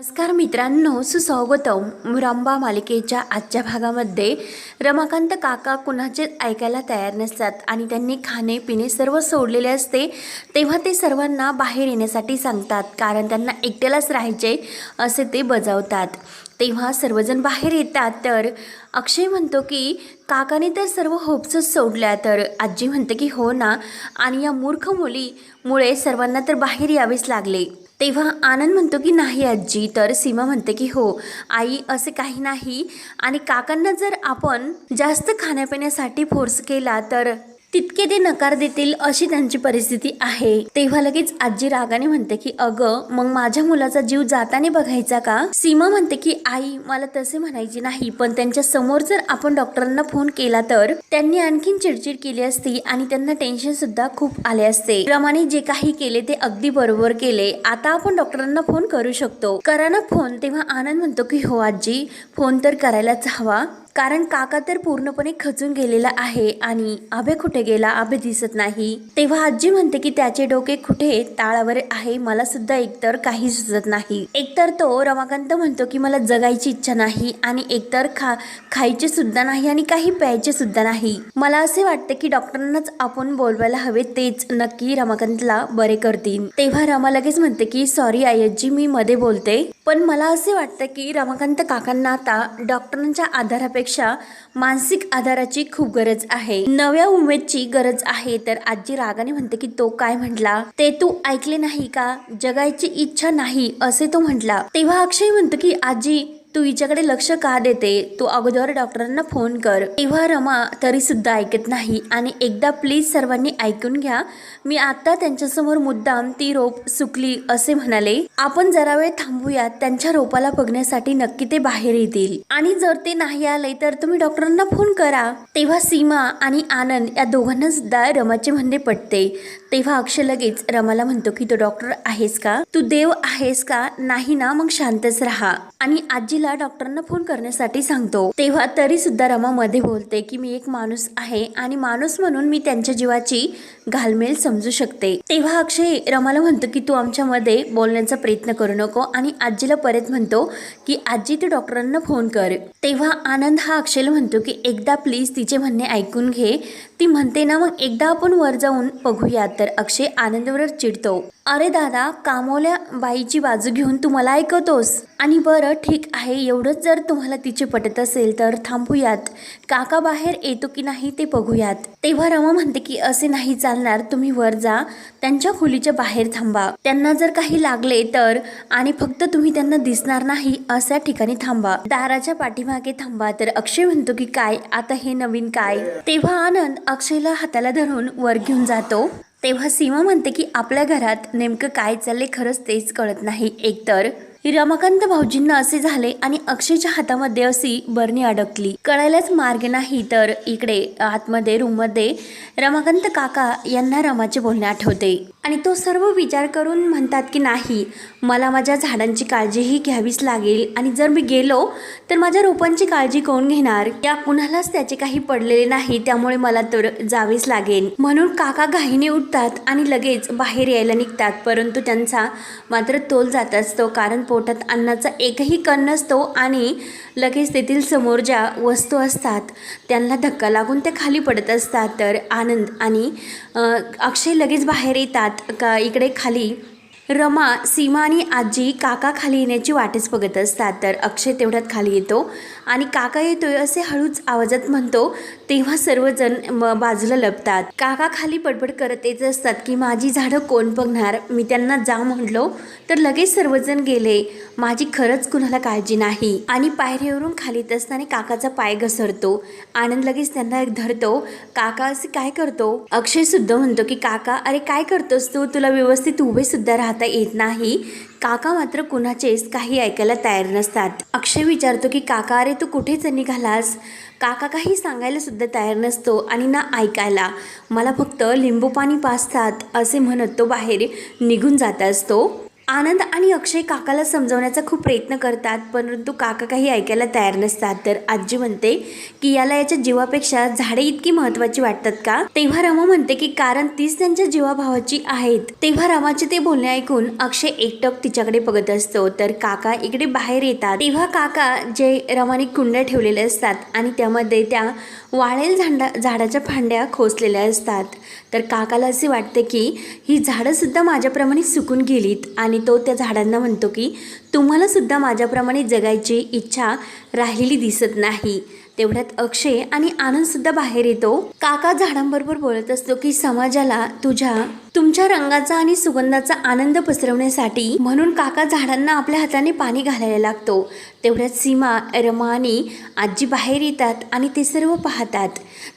नमस्कार मित्रांनो सुस्वागतम. रंबा मालिकेच्या आजच्या भागामध्ये रमाकांत काका कुणाचेच ऐकायला तयार नसतात आणि त्यांनी खाणे पिणे सर्व सोडलेले असते तेव्हा ते सर्वांना बाहेर येण्यासाठी सांगतात कारण त्यांना एकट्यालाच राहायचे असे ते बजावतात. तेव्हा सर्वजण बाहेर येतात तर अक्षय म्हणतो की काकाने तर सर्व होप्सच सोडल्या तर आजी म्हणते की हो ना. आणि या मूर्ख मुलीमुळे सर्वांना तर बाहेर यावेच लागले. तेव्हा आनंद म्हणतो की नाही आजी. तर सीमा म्हणते की हो. आई असे काही नाही. आणि काकांना जर आपण जास्त खाण्यापिण्यासाठी फोर्स केला तर तितके ते नकार देतील अशी त्यांची परिस्थिती आहे. तेव्हा लगेच आजी रागाने म्हणते की अगं मग माझ्या मुलाचा जीव जाताने बघायचा का? सीमा म्हणते की आई मला तसे म्हणायचे नाही पण त्यांच्यासमोर जर आपण डॉक्टरांना फोन केला तर? त्यांनी आणखीन चिडचिड केली असती आणि त्यांना टेन्शन सुद्धा खूप आले असते. रमाने जे काही केले ते अगदी बरोबर केले. आता आपण डॉक्टरांना फोन करू शकतो. करा ना फोन तेव्हा आनंद म्हणतो की हो आजी फोन तर करायलाच हवा. कारण काका तर पूर्णपणे खचून गेलेला आहे आणि आभे कुठे गेला आभे दिसत नाही. तेव्हा आजी म्हणते की त्याचे डोके कुठे ताळावर आहे. मला सुद्धा एकतर काही सुचत नाही. एकतर तो रमाकांत म्हणतो की मला जगायची इच्छा नाही आणि एकतर खा खायचे सुद्धा नाही आणि काही प्यायचे सुद्धा नाही. मला असे वाटते की डॉक्टरांनाच आपण बोलवायला हवे तेच नक्की रमाकांतला बरे करतील. तेव्हा रमा लगेच म्हणते की सॉरी आयजी मी मध्ये बोलते. पण मला असे वाटतं की रमाकांत काकांना आता डॉक्टरांच्या आधारापेक्षा मानसिक आधाराची खूप गरज आहे. नव्या उमेदची गरज आहे. तर आजी रागाने म्हणते की तो काय म्हटला? ते तू ऐकले नाही का? जगायची इच्छा नाही असे तो म्हटला. तेव्हा अक्षय म्हणतो की आजी तू हिच्याकडे लक्ष का देते? तू अगोदर डॉक्टरांना फोन कर. तेव्हा रमा तरी सुद्धा ऐकत नाही. आणि एकदा प्लीज सर्वांनी ऐकून घ्या. मी आता त्यांच्यासमोर मुद्दाम ती रोप सुकली असे म्हणाले. आपण जरा वेळ थांबूयात. त्यांच्या रोपाला बघण्यासाठी नक्की ते बाहेर येतील. आणि जर ते नाही आले तर तुम्ही डॉक्टरांना फोन करा. तेव्हा सीमा आणि आनंद या दोघांना सुद्धा रमाचे म्हणणे पटते. तेव्हा अक्षय लगेच रमाला म्हणतो की तो डॉक्टर आहेस का? तू देव आहेस का? नाही ना मग शांतच राहा. आणि आजी आजीला डॉक्टरांना फोन करण्यासाठी सांगतो. तेव्हा तरी सुद्धा रमा मध्ये बोलते की मी एक माणूस आहे आणि माणूस म्हणून मी त्यांच्या जीवाची घालमेल समजू शकते. तेव्हा अक्षय रमाला म्हणतो की तू आमच्यामध्ये बोलण्याचा प्रयत्न करू नको. आणि आजीला परत म्हणतो की आजी तू डॉक्टरांना फोन कर. तेव्हा आनंद हा अक्षयला म्हणतो की एकदा प्लीज तिचे म्हणणे ऐकून घे. ती म्हणते ना मग एकदा आपण वर जाऊन बघूया तर अक्षय आनंदवर चिडतो. अरे दादा कामवल्या बाईची बाजू घेऊन तू मला ऐकवतोस आणि बरं ठीक आहे. एवढंच जर तुम्हाला तिचे पटत असेल तर थांबूयात. काका बाहेर येतो की नाही ते बघूयात. तेव्हा रमा म्हणते की असे नाही चालणार तुम्ही वर जा. त्यांच्या खोलीच्या बाहेर थांबा. त्यांना जर काही लागले तर आणि फक्त तुम्ही त्यांना दिसणार नाही अशा ठिकाणी थांबा. दाराच्या पाठीमागे थांबा. तर अक्षय म्हणतो की काय? आता हे नवीन काय? तेव्हा आनंद अक्षयला हाताला धरून वर घेऊन जातो. तेव्हा सीमा म्हणते की आपल्या घरात नेमकं काय चाललंय खरंच तेच कळत नाही. एकतर रमाकांत भाऊजींना असे झाले आणि अक्षयच्या हातामध्ये अशी बरणी अडकली. कळायलाच मार्ग नाही तर इकडे आतमध्ये रूममध्ये रमाकांत काका यांना रमाचे बोलणे आठवते. आणि तो सर्व विचार करून म्हणतात की नाही मला माझ्या झाडांची काळजीही घ्यावीच लागेल. आणि जर मी गेलो तर माझ्या रोपांची काळजी कोण घेणार? या कुणालाच त्याचे काही पडलेले नाही त्यामुळे मला तर जावेच लागेल. म्हणून काका घाईने उठतात आणि लगेच बाहेर यायला निघतात. परंतु त्यांचा मात्र तोल जात असतो कारण पोटात अन्नाचा एकही कण नसतो आणि लगेच तेथील समोर ज्या वस्तू असतात त्यांना धक्का लागून ते खाली पडत असतात. तर आनंद आणि अक्षय लगेच बाहेर येतात. का इकडे खाली? रमा सीमा आणि आजी काका खाली येण्याची वाटच बघत असतात. तर अक्षय तेवढ्यात खाली येतो आणि काका येतोय असे हळूच आवाजात म्हणतो तेव्हा सर्वजण म- बाजूला लपतात. काका खाली पडपड करत येत असतात की माझी झाडं कोण बघणार? मी त्यांना जा म्हटलो तर लगेच सर्वजण गेले. माझी खरंच कुणाला काळजी नाही. आणि पायरीवरून खाली येत असताना काकाचा पाय घसरतो. आनंद लगेच त्यांना धरतो काका असे काय करतो? अक्षय सुद्धा म्हणतो की काका अरे काय करतोस तू? तुला व्यवस्थित उभे सुद्धा राहत येत नाही. काका मात्र कुणाचेच काही ऐकायला तयार नसतात. अक्षय विचारतो की काका अरे तू कुठेच निघालास? काका काही सांगायला सुद्धा तयार नसतो आणि ना ऐकायला. मला फक्त लिंबू पाणी पाजतात असे म्हणत तो बाहेर निघून जात असतो. आनंद आणि अक्षय काकाला समजवण्याचा खूप प्रयत्न करतात परंतु काका काही ऐकायला तयार नसतात. तर आजी म्हणते की याला याच्या जीवापेक्षा झाडे इतकी महत्वाची वाटतात का? तेव्हा रमा म्हणते की कारण तीच त्यांच्या जीवाभावाची आहेत. तेव्हा रमाचे ते बोलणे ऐकून अक्षय एकटक तिच्याकडे बघत असतो. तर काका इकडे बाहेर येतात. तेव्हा काका जे रमाने कुंड्या ठेवलेले असतात आणि त्यामध्ये त्या वाळेल झांडा झाडाच्या फांड्या खोचलेल्या असतात. तर काकाला असे वाटते की ही झाडंसुद्धा माझ्याप्रमाणे सुकून गेलीत आणि तो त्या झाडांना म्हणतो की तुम्हालासुद्धा माझ्याप्रमाणे जगायची इच्छा राहिलेली दिसत नाही. तेवढ्यात अक्षय आणि आनंदसुद्धा बाहेर येतो. काका झाडांबरोबर बोलत असतो की समाजाला तुझ्या तुमच्या रंगाचा आणि सुगंधाचा आनंद पसरवण्यासाठी म्हणून काका झाडांना आपल्या हाताने पाणी घालायला लागतो. तेवढ्यात सीमा रमा आणि आजी बाहेर येतात आणि ते सर्व पाहतात.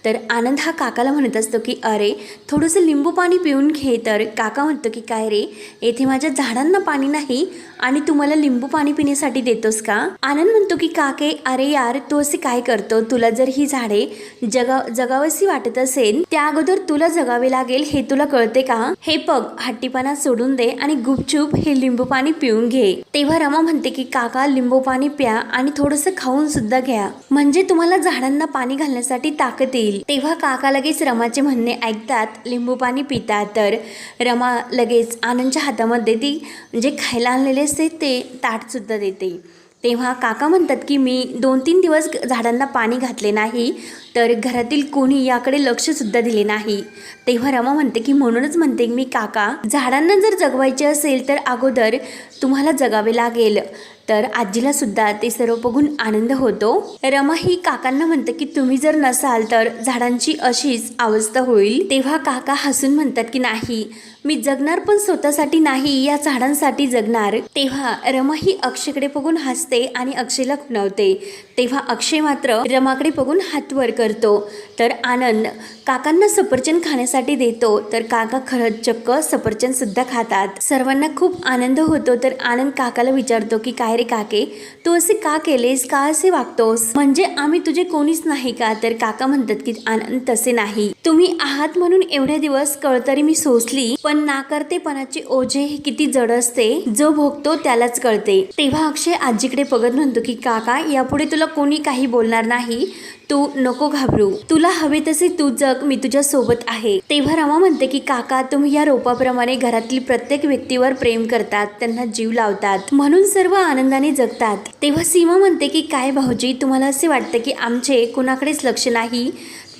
तर आनंद हा काकाला म्हणत असतो की अरे थोडंसं लिंबू पाणी पिऊन घे. तर काका म्हणतो की काय रे? येथे माझ्या झाडांना पाणी नाही आणि तू मला लिंबू पाणी पिण्यासाठी देतोस का? आनंद म्हणतो की काके अरे यार तू असे काय करतो? तुला जर ही झाडे जगा जगावशी वाटत असेल त्या अगोदर तुला जगावे लागेल हे तुला कळते का? हे पग हट्टीपणा सोडून दे आणि गुपचूप हे लिंबू पाणी पिऊन घे. तेव्हा रमा म्हणते की काका लिंबू पाणी प्या आणि थोडंसं खाऊन सुद्धा घ्या. म्हणजे तुम्हाला झाडांना पाणी घालण्यासाठी ताकद येईल. तेव्हा काका लगेच रमाचे म्हणणे ऐकतात लिंबू पाणी पितात. तर रमा लगेच आनंदच्या हातामध्ये ती जे खायला आणलेले असते ते ताटसुद्धा देते. तेव्हा काका म्हणतात की मी दोन तीन दिवस झाडांना पाणी घातले नाही तर घरातील कोणी याकडे लक्षसुद्धा दिले नाही. तेव्हा रमा म्हणते की म्हणूनच म्हणते मी काका झाडांना जर जगवायचे असेल तर अगोदर तुम्हाला जगावे लागेल. तर आजीला सुद्धा ते सर्व बघून आनंद होतो. रमा ही काकांना म्हणते की तुम्ही जर नसाल तर झाडांची अशीच अवस्था होईल. तेव्हा काका हसून म्हणतात की नाही मी जगणार पण स्वतःसाठी नाही या झाडांसाठी जगणार. तेव्हा रमा ही अक्षयकडे बघून हसते आणि अक्षयला खुणावते. तेव्हा अक्षय मात्र रमाकडे बघून हात वर करतो. तर आनंद काकांना सफरचंद खाण्यासाठी देतो तर काका खरंच चक्क सफरचंद सुद्धा खातात. सर्वांना खूप आनंद होतो तर आनंद काकाला विचारतो की काय रे काके तू असे का केलेस? का असे वागतोस? म्हणजे आम्ही तुझे कोणीच नाही का? तर काका म्हणतात की आनंद तसे नाही. तुम्ही आहात म्हणून एवढे दिवस कळतरी मी सोसली पण नाकर्तेपणाचे ओझे हे किती जड असते. जो भोगतो त्यालाच कळते. तेव्हा अक्षय आजीकडे बघत म्हणतो की काका यापुढे तुला कोणी काही बोलणार नाही. तू नको घाबरू. तुला हवे तसे तू जग मी तुझ्या सोबत आहे. तेव्हा रमा म्हणते की काका तुम्ही या रोपाप्रमाणे घरातील प्रत्येक व्यक्तीवर प्रेम करतात त्यांना जीव लावतात म्हणून सर्व आनंदाने जगतात. तेव्हा सीमा म्हणते की काय भाऊजी तुम्हाला असे वाटते की आमचे कुणाकडेच लक्ष नाही?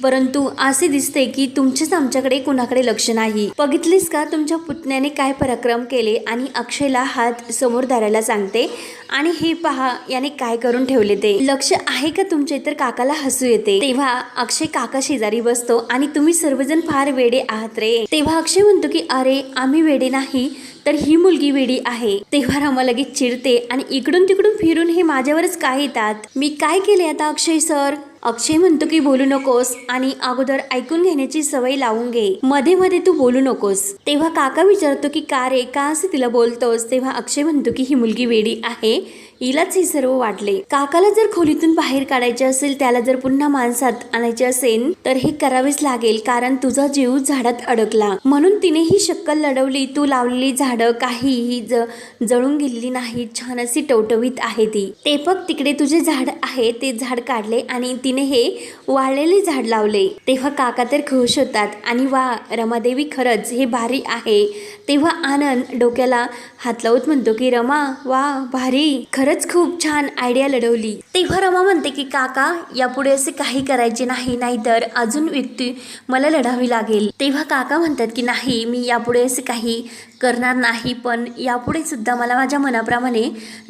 परंतु असे दिसते की तुमचेच आमच्याकडे कुणाकडे लक्ष नाही. बघितलीस का तुमच्या पुतण्याने काय पराक्रम केले आणि अक्षयला हात समोर धरायला सांगते? आणि हे पहा याने काय करून ठेवले ते? लक्ष आहे का तुमचे? तर काकाला हसू येते. तेव्हा अक्षय काका शेजारी बसतो आणि तुम्ही सर्वजण फार वेडे आहात रे. तेव्हा अक्षय म्हणतो की अरे आम्ही वेडे नाही तर ही मुलगी वेडी आहे. तेव्हा रमा लगेच चिडते आणि इकडून तिकडून फिरून हे माझ्यावरच काय येतात? मी काय केले आता अक्षय सर? अक्षय म्हणतो की बोलू नकोस आणि अगोदर ऐकून घेण्याची सवय लावून घे. मध्ये मध्ये तू बोलू नकोस. तेव्हा काका विचारतो की का रे? का असे तिला बोलतोस? तेव्हा अक्षय म्हणतो की ही मुलगी वेडी आहे. हिलाच हे सर्व वाटले काकाला जर खोलीतून बाहेर काढायचे असेल त्याला जर पुन्हा माणसात आणायचे असेल तर हे करावेच लागेल कारण तुझा जीव झाडात अडकला. म्हणून तिने ही शक्कल लढवली. तू लावलेली झाडं काहीही ज जळून गेलेली नाही छान अशी टवटवीत आहे ती. ते बघ तिकडे तुझे झाड आहे ते झाड काढले आणि तिने हे वाळलेले झाड लावले. तेव्हा काका तर खुश होतात. आणि वा रमादेवी खरंच हे भारी आहे. तेव्हा आनंद डोक्याला हात लावत म्हणतो की रमा वा भारी. खरंच खूप छान आयडिया लढवली. तेव्हा रमा म्हणते की काका यापुढे असे काही करायचे नाही नाहीतर अजून व्यक्ती मला लढावी लागेल. तेव्हा काका म्हणतात की नाही मी यापुढे असे काही करणार नाही पण यापुढे सुद्धा मला माझ्या मनाप्रमाणे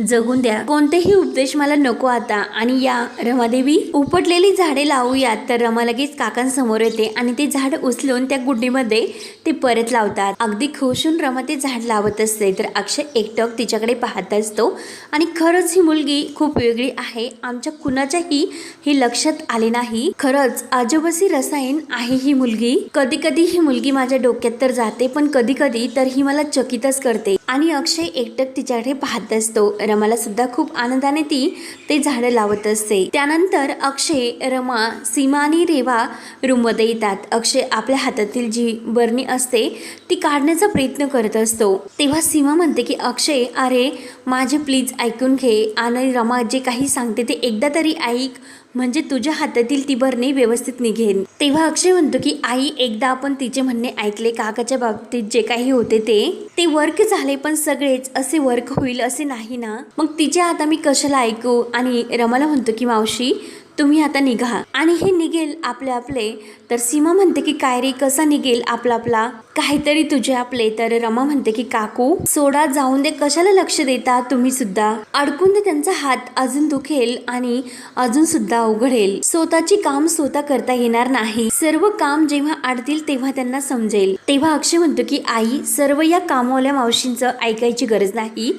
जगून द्या. कोणतेही उपदेश मला नको आता. आणि या रमादेवी उपटलेली झाडे लावूयात. तर रमा लगेच काकांसमोर येते आणि ते झाड उचलून त्या गुड्डीमध्ये ते परत लावतात. अगदी खुशून रमा ते झाड लावत असते. तर अक्षय एकटक तिच्याकडे पाहत असतो. आणि खरंच ही मुलगी खूप वेगळी आहे. आमच्या कुणाच्याही हे लक्षात आले नाही. खरंच अजबसी रसायन आहे ही मुलगी. कधी कधी ही मुलगी माझ्या डोक्यात तर जाते पण कधी कधी तर ही मला चकितच करते. आणि अक्षय एकटक तिच्याकडे पाहत असतो. रमाला सुद्धा खूप आनंदाने ती ते झाडं लावत असते. त्यानंतर अक्षय रमा सीमा आणि रेवा रूममध्ये येतात. अक्षय आपल्या हातातील जी बरणी असते ती काढण्याचा प्रयत्न करत असतो. तेव्हा सीमा म्हणते की अक्षय अरे माझे प्लीज ऐकून घे. आणि रमा जे काही सांगते ते एकदा तरी ऐक. म्हणजे तुझ्या हातातील ती भरणी व्यवस्थित निघेल. तेव्हा अक्षय म्हणतो की आई एकदा आपण तिचे म्हणणे ऐकले काकाच्या बाबतीत जे काही होते ते ते वर्क झाले पण सगळेच असे वर्क होईल असे नाही ना? मग तिचे आता मी कशाला ऐकू? आणि रमाला म्हणतो की मावशी तुम्ही आता निघा. आणि हे निघेल आपले आपले. तर सीमा म्हणते की काय रे कसा निघेल आपला आपला? काहीतरी तुझे आपले. तर रमा म्हणते की काकू सोडा जाऊन दे. कशाला लक्ष देता तुम्ही सुद्धा? अडकून दे त्यांचा हात. अजून दुखेल आणि अजून सुद्धा उघडेल स्वतःची काम स्वतः करता येणार नाही. सर्व काम जेव्हा आडतील तेव्हा त्यांना समजेल. तेव्हा अक्षय म्हणतो की आई सर्व या कामवाल्या मावशींचं ऐकायची गरज नाही.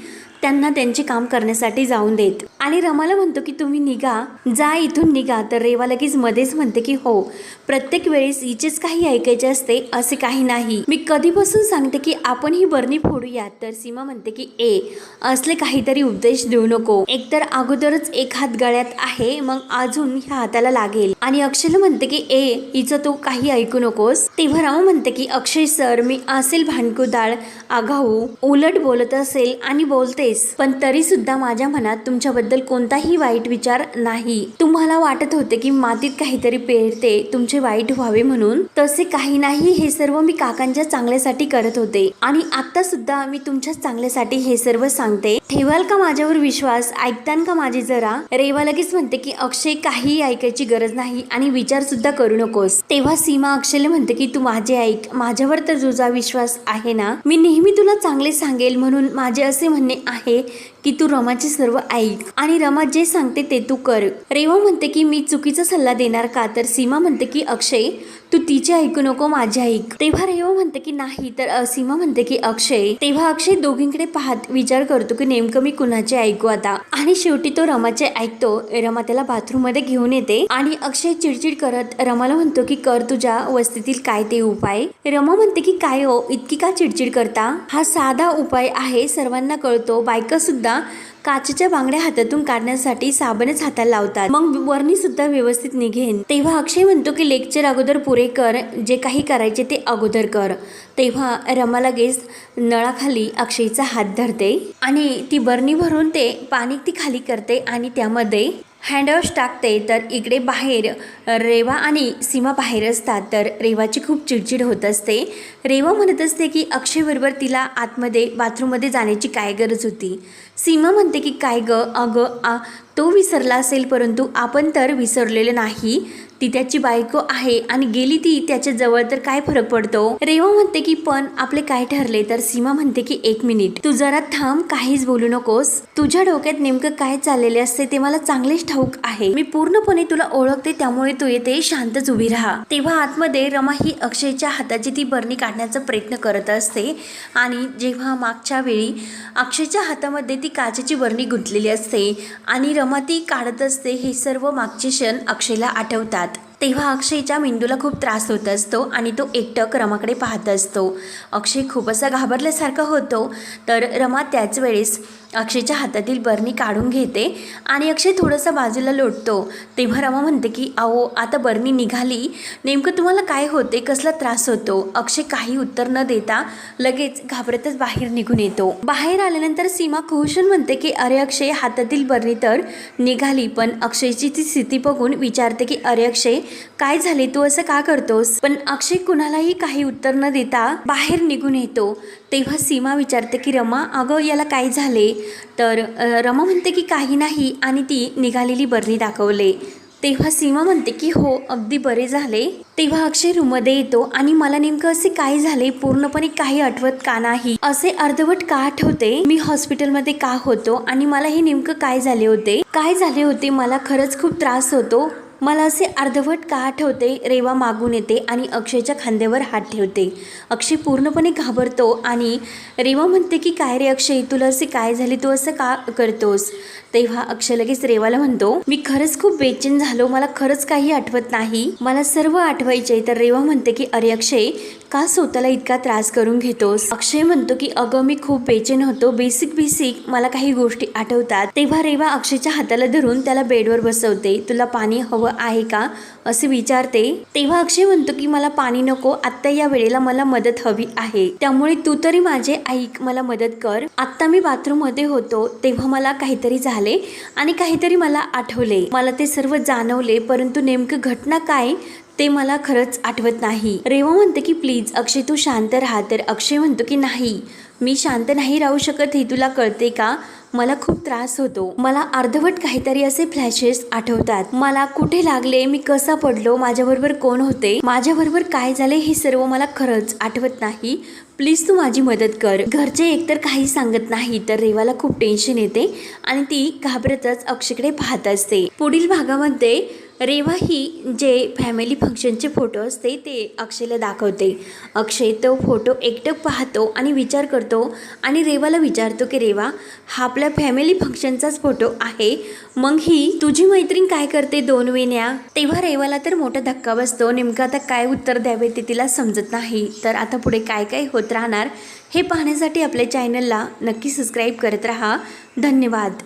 त्यांना त्यांचे काम करण्यासाठी जाऊन देत. आणि रमाला म्हणतो की तुम्ही निघा. जा इथून निघा. तर रेवा लगेच मध्येच म्हणते की हो. प्रत्येक वेळेस हिचेच काही ऐकायचे असते असे काही नाही. मी कधीपासून सांगते की आपण ही बरणी फोडूया. तर सीमा म्हणते की ए असले काहीतरी उपदेश देऊ नको. एकतर अगोदरच एक हात गळ्यात आहे मग अजून ह्या हाताला लागेल. आणि अक्षयला म्हणते की ए हिचं तू काही ऐकू नकोस. तेव्हा रमा म्हणते की अक्षय सर मी असेल भांडकुदाळ आघाऊ. उलट बोलत असेल आणि बोलते होतेस पण तरी सुद्धा माझ्या मनात तुमच्याबद्दल कोणताही वाईट विचार नाही. तुम्हाला वाटत होते की मातीत काहीतरी पेरते तुमचे वाईट व्हावे म्हणून. तसे काही नाही हे सर्व मी काकांच्या चांगल्यासाठी करत होते. आणि आता सुद्धा मी तुमच्याच चांगल्यासाठी हे सर्व सांगते. ठेवाल का माझ्यावर विश्वास? ऐकतान का माझी जरा? रेवा लगेच म्हणते की अक्षय काही ऐकायची गरज नाही आणि विचार सुद्धा करू नकोस. तेव्हा सीमा अक्षयला म्हणते की तू माझे ऐक. माझ्यावर तर तुझा विश्वास आहे ना मी नेहमी तुला चांगले सांगेल म्हणून माझे असे म्हणणे आहे. आहे. की तू रमाचे सर्व ऐक आणि रमा जे सांगते ते तू कर. रेवा म्हणते की मी चुकीचा सल्ला देणार का? तर सीमा म्हणते की अक्षय तू तिचे ऐकू नको माझे ऐक. तेव्हा रेवा म्हणते की नाही. तर सीमा म्हणते की अक्षय तेव्हा अक्षय दोघींकडे पाहत विचार करतो की नेमकं मी कुणाचे ऐकू आता? आणि शेवटी तो रमाचे ऐकतो. रमा त्याला बाथरूममध्ये घेऊन येते आणि अक्षय चिडचिड करत रमाला म्हणतो की कर तुझ्या वस्तीतील काय ते उपाय? रमा म्हणते की काय हो इतकी का चिडचिड करता? हा साधा उपाय आहे सर्वांना कळतो. बायका सुद्धा काचेच्या बांगड्या हातातून काढण्यासाठी साबणच हाताला लावतात. मग वर्णी सुद्धा व्यवस्थित निघेन. तेव्हा अक्षय म्हणतो की लेक्चर अगोदर पुरे कर. जे काही करायचे ते अगोदर कर. तेव्हा रमा लगेच नळाखाली अक्षयचा हात धरते आणि ती बर्नी भरून ते पाणी ती खाली करते आणि त्यामध्ये हँडवॉश टाकते तर इकडे बाहेर रेवा आणि सीमा बाहेर असतात. तर रेवाची खूप चिडचिड होत असते. रेवा म्हणत असते की अक्षयबरोबर तिला आतमध्ये बाथरूममध्ये जाण्याची काय गरज होती? सीमा म्हणते की काय ग? अगं आ तो विसरला असेल परंतु आपण तर विसरलेलं नाही. ती त्याची बायको आहे आणि गेली ती त्याच्याजवळ तर काय फरक पडतो? रेवा म्हणते की पण आपले काय ठरले? तर सीमा म्हणते की एक मिनिट. तू जरा थांब काहीच बोलू नकोस. तुझ्या डोक्यात नेमकं काय चाललेले असते ते मला चांगलेच ठाऊक आहे. मी पूर्णपणे तुला ओळखते त्यामुळे तू येते शांतच उभी राहा. तेव्हा आतमध्ये रमा ही अक्षयच्या हाताची ती बरणी काढण्याचा प्रयत्न करत असते आणि जेव्हा मागच्या वेळी अक्षयच्या हातामध्ये ती काचेची बरणी गुंतलेली असते आणि रमा ती काढत असते हे सर्व मागचे क्षण अक्षयला आठवतात. तेव्हा अक्षयच्या मेंदूला खूप त्रास होत असतो आणि तो एकटक रमाकडे पाहत असतो. अक्षय खूप असा घाबरल्यासारखा होतो. तर रमा त्याच वेळेस अक्षयच्या हातातील बरणी काढून घेते आणि अक्षय थोडंसं बाजूला लोटतो. तेव्हा रमा म्हणते की अहो आता बरणी निघाली. नेमकं तुम्हाला काय होते? कसला त्रास होतो? अक्षय काही उत्तर न देता लगेच घाबरतच बाहेर निघून येतो. बाहेर आल्यानंतर सीमा कुशून म्हणते की अरे अक्षय हातातील बरणी तर निघाली पण अक्षयची ती स्थिती बघून विचारते की अरे अक्षय काय झाले? तू असं का करतोस? पण अक्षय कुणालाही काही उत्तर न देता बाहेर निघून येतो. तेव्हा सीमा विचारते की रमा अगं याला काय झाले? तर रमा म्हणते की काही नाही आणि ती निघालेली बरणी दाखवले. तेव्हा सीमा म्हणते की हो अगदी बरे झाले. तेव्हा अक्षय रूममध्ये येतो आणि मला नेमकं असे काय झाले? पूर्णपणे काही आठवत का नाही? असे अर्धवट का आठवते? मी हॉस्पिटलमध्ये का होतो आणि मला हे नेमकं काय झाले होते? काय झाले होते? मला खरंच खूप त्रास होतो. मला असे अर्धवट का आठवते? रेवा मागून येते आणि अक्षयच्या खांद्यावर हात ठेवते. अक्षय पूर्णपणे घाबरतो आणि रेवा म्हणते की काय रे अक्षय तुला असे काय झाले? तू असं का करतोस? तेव्हा अक्षय लगेच रेवाला म्हणतो मी खरंच खूप बेचैन झालो. मला खरंच काही आठवत नाही. मला सर्व आठवायचे तर रेवा म्हणते की अरे अक्षय का स्वतःला इतका त्रास करून घेतोस? अक्षय म्हणतो की अगं मी खूप बेचैन होतो. बेसिक बेसिक मला काही गोष्टी आठवतात. तेव्हा रेवा अक्षयच्या हाताला धरून त्याला बेडवर बसवते. तुला पाणी हवं आहे का? असे विचारते. तेव्हा अक्षय म्हणतो की मला पाणी नको. आत्ता या वेळेला मला मदत हवी आहे. त्यामुळे तू तरी माझे ऐक. मला मदत कर. आत्ता मी बाथरूममध्ये होतो. तेव्हा मला काहीतरी झाले आणि काहीतरी मला आठवले. मला ते सर्व जाणवले परंतु नेमकं घटना काय ते मला खरंच आठवत नाही. रेवा म्हणते की प्लीज अक्षय तू शांत राहा. तर अक्षय म्हणतो की नाही. मी शांत नाही राहू शकत हे तुला कळते का? मला खूप त्रास होतो. मला अर्धवट काहीतरी असे फ्लॅशेस आठवतात. मला कुठे लागले? मी कसा पडलो? माझ्याबरोबर कोण होते? माझ्याबरोबर काय झाले? हे सर्व मला खरंच आठवत नाही. प्लीज तू माझी मदत कर. घरचे एकतर काही सांगत नाही तर रेवाला खूप टेन्शन येते आणि ती घाबरतच अक्षयकडे पाहत असते. पुढील भागामध्ये रेवा ही जे फॅमिली फंक्शनचे फोटो असते ते अक्षयला दाखवते. अक्षय तो फोटो एकटक पाहतो आणि विचार करतो आणि रेवाला विचारतो की रेवा हा आपल्या फॅमिली फंक्शनचाच फोटो आहे. मग ही तुझी मैत्रीण काय करते दोन वेण्या? तेव्हा रेवाला तर मोठा धक्का बसतो. नेमकं आता काय उत्तर द्यावे ते तिला समजत नाही. तर आता पुढे काय काय होत राहणार हे पाहण्यासाठी आपल्या चॅनलला नक्की सबस्क्राईब करत राहा. धन्यवाद.